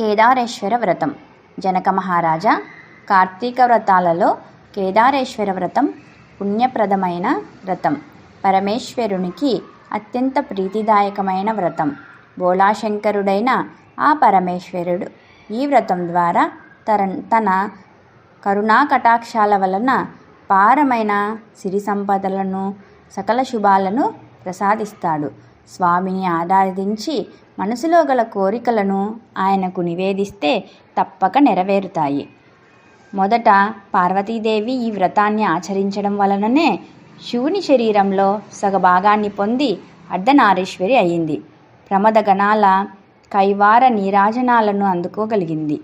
కేదారేశ్వర వ్రతం. జనక మహారాజా కార్తీక వ్రతాలలో కేదారేశ్వర వ్రతం పుణ్యప్రదమైన వ్రతం. పరమేశ్వరునికి అత్యంత ప్రీతిదాయకమైన వ్రతం. బోళాశంకరుడైన ఆ పరమేశ్వరుడు ఈ వ్రతం ద్వారా తర తన కరుణా కటాక్షాల వలన పారమైన సిరి సంపదలను సకల శుభాలను ప్రసాదిస్తాడు. స్వామిని ఆరాధించి మనసులో గల కోరికలను ఆయనకు నివేదిస్తే తప్పక నెరవేరుతాయి. మొదట పార్వతీదేవి ఈ వ్రతాన్ని ఆచరించడం వలననే శివుని శరీరంలో సగభాగాన్ని పొంది అర్ధనారీశ్వరి అయింది. ప్రమద గణాల కైవార నీరాజనాలను అందుకోగలిగింది.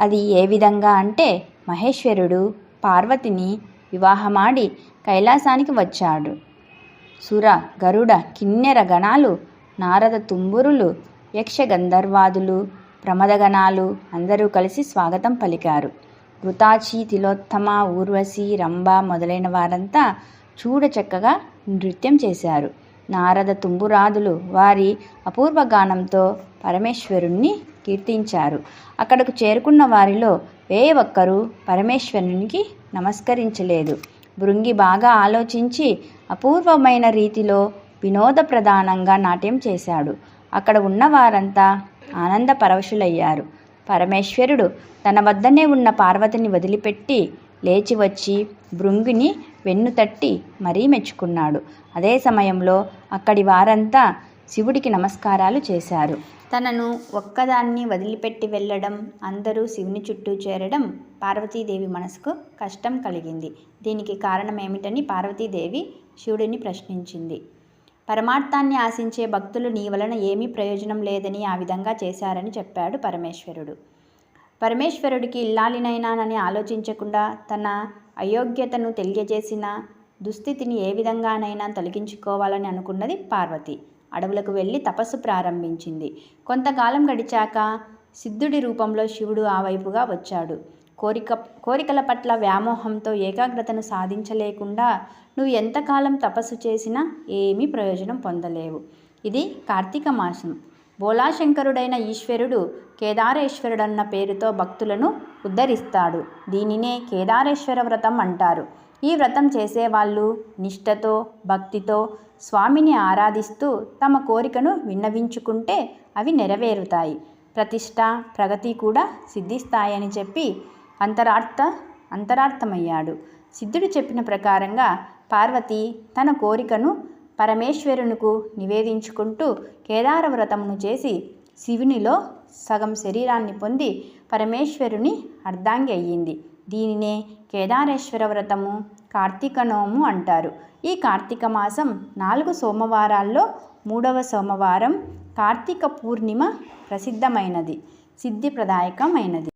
అది ఏ విధంగా అంటే మహేశ్వరుడు పార్వతిని వివాహమాడి కైలాసానికి వచ్చాడు. సుర గరుడ కిన్నెర గణాలు నారద తుంబురులు యక్షగంధర్వాదులు ప్రమదగణాలు అందరూ కలిసి స్వాగతం పలికారు. ఘృతాచి తిలోత్తమ ఊర్వశి రంభ మొదలైన వారంతా చూడచక్కగా నృత్యం చేశారు. నారద తుంబురాదులు వారి అపూర్వ గానంతో పరమేశ్వరుణ్ణి కీర్తించారు. అక్కడకు చేరుకున్న వారిలో ఏ ఒక్కరూ పరమేశ్వరునికి నమస్కరించలేదు. భృంగి బాగా ఆలోచించి అపూర్వమైన రీతిలో వినోద ప్రధానంగా నాట్యం చేశాడు. అక్కడ ఉన్న వారంతా ఆనంద పరవశులయ్యారు. పరమేశ్వరుడు తన వద్దనే ఉన్న పార్వతిని వదిలిపెట్టి లేచి వచ్చి భృంగిని వెన్ను తట్టి మరీ మెచ్చుకున్నాడు. అదే సమయంలో అక్కడి వారంతా శివుడికి నమస్కారాలు చేశారు. తనను ఒక్కదాన్ని వదిలిపెట్టి వెళ్ళడం అందరూ శివుని చుట్టూ చేరడం పార్వతీదేవి మనసుకు కష్టం కలిగింది. దీనికి కారణం ఏమిటని పార్వతీదేవి శివుడిని ప్రశ్నించింది. పరమార్థాన్ని ఆశించే భక్తులు నీ వలన ఏమీ ప్రయోజనం లేదని ఆ విధంగా చేశారని చెప్పాడు పరమేశ్వరుడు. పరమేశ్వరుడికి ఇల్లాలినైనానని ఆలోచించకుండా తన అయోగ్యతను తెలియజేసిన దుస్థితిని ఏ విధంగానైనా తొలగించుకోవాలని అనుకున్నది పార్వతి. అడవులకు వెళ్ళి తపస్సు ప్రారంభించింది. కొంతకాలం గడిచాక సిద్ధుడి రూపంలో శివుడు ఆ వైపుగా వచ్చాడు. కోరిక కోరికల పట్ల వ్యామోహంతో ఏకాగ్రతను సాధించలేకుండా నువ్వు ఎంతకాలం తపస్సు చేసినా ఏమీ ప్రయోజనం పొందలేవు. ఇది కార్తీక మాసం. బోలాశంకరుడైన ఈశ్వరుడు కేదారేశ్వరుడన్న పేరుతో భక్తులను ఉద్ధరిస్తాడు. దీనినే కేదారేశ్వర వ్రతం అంటారు. ఈ వ్రతం చేసేవాళ్ళు నిష్ఠతో భక్తితో స్వామిని ఆరాధిస్తూ తమ కోరికను విన్నవించుకుంటే అవి నెరవేరుతాయి. ప్రతిష్ట ప్రగతి కూడా సిద్ధిస్తాయని చెప్పి అంతరార్థ అంతరార్థమయ్యాడు. సిద్ధుడు చెప్పిన ప్రకారంగా పార్వతి తన కోరికను పరమేశ్వరునికు నివేదించుకుంటూ కేదార వ్రతమును చేసి శివునిలో సగం శరీరాన్ని పొంది పరమేశ్వరుని అర్ధాంగి అయ్యింది. దీనినే కేదారేశ్వర వ్రతము కార్తీక నోము అంటారు. ఈ కార్తీక మాసం నాలుగు సోమవారాల్లో మూడవ సోమవారం కార్తీక పూర్ణిమ ప్రసిద్ధమైనది సిద్ధిప్రదాయకమైనది